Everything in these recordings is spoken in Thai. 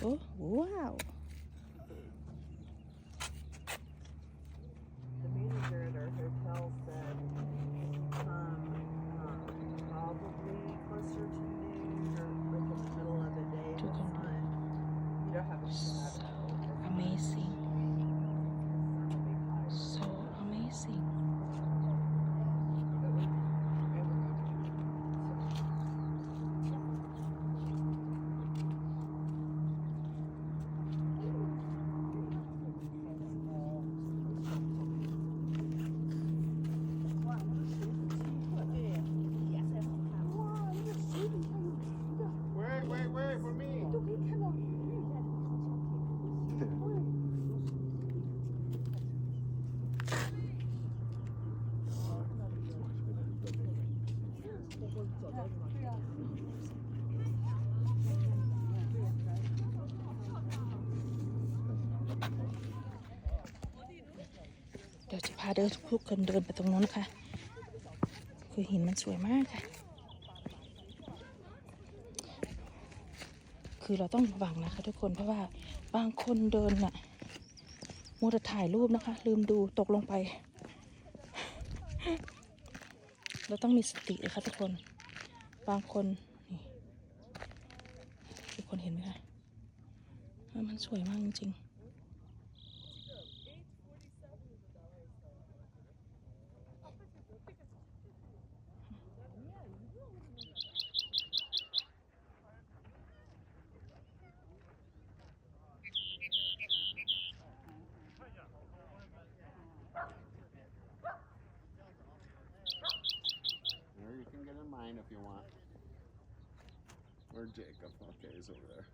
โอ้ เดี๋ยวจะพาเดินทุกคนเดินไปตรงนู้นนะคะคือหินมันสวยมากค่ะ คือเราต้องระวังนะคะทุกคนเพราะว่าบางคนเดินน่ะมัวแต่ถ่ายรูปนะคะ ลืมดูตกลงไป เราต้องมีสตินะคะทุกคน บางคนนี่ทุกคนเห็นไหมคะว่ามันสวยมากจริงๆ Or Jacob. Okay, he's over there.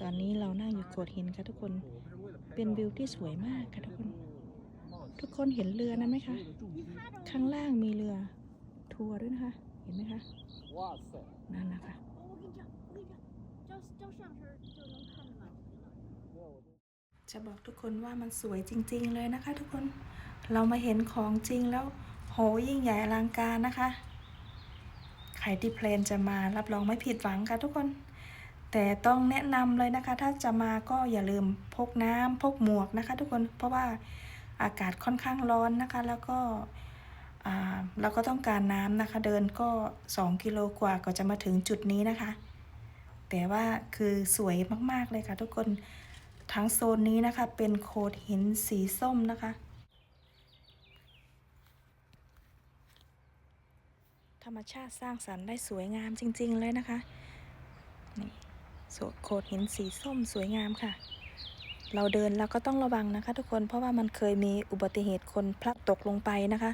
ตอนนี้เรานั่งอยู่โขดหินค่ะทุกคน เป็นวิวที่สวยมากค่ะทุกคน ทุกคนเห็นเรือนะไหมคะ ข้างล่างมีเรือ ทัวร์ด้วยนะคะ เห็นไหมคะ นั่นนะคะจะบอกทุกคนว่ามันสวยจริง ๆ เลยนะคะ ทุกคน เรามาเห็นของจริงแล้วโหยิ่งใหญ่อลังการนะคะ ใครที่เพลนจะมารับรองไม่ผิดหวังค่ะทุกคน แต่ต้องแนะนำเลยนะคะ ถ้าจะมาก็อย่าลืมพกน้ำพกหมวกนะคะ ทุกคนเพราะว่าอากาศค่อนข้างร้อนนะคะ แล้วก็เราก็ต้องการน้ำนะคะ เดินก็ 2 กิโลกว่าก็จะมาถึงจุดนี้นะคะ แต่ว่าคือสวยมากๆเลยค่ะ ทุกคนทั้งโซนนี้นะคะ เป็นโขดหินสีส้มนะคะ ธรรมชาติสร้างสรรค์ได้สวยงามจริง ๆ เลยนะคะ โซโขดหินสีส้มสวยงามค่ะ เราเดินเราก็ต้องระวังนะคะ ทุกคนเพราะว่ามันเคยมีอุบัติเหตุคนพลัดตกลงไปนะคะ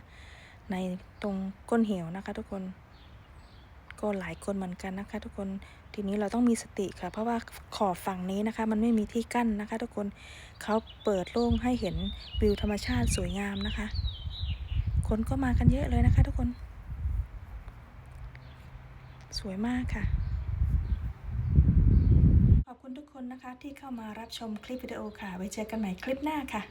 ในตรงก้นเหวนะคะ ทุกคนก็หลายคนเหมือนกันนะคะ ทุกคนทีนี้เราต้องมีสติค่ะ เพราะว่าขอบฝั่งนี้นะคะ มันไม่มีที่กั้นนะคะ ทุกคนเขาเปิดโล่งให้เห็นวิวธรรมชาติสวยงามนะคะ คนก็มากันเยอะเลยนะคะ ทุกคน สวยมากค่ะ คนนะคะที่เข้ามารับชมคลิปวิดีโอค่ะ ไว้เจอกันใหม่คลิปหน้าค่ะ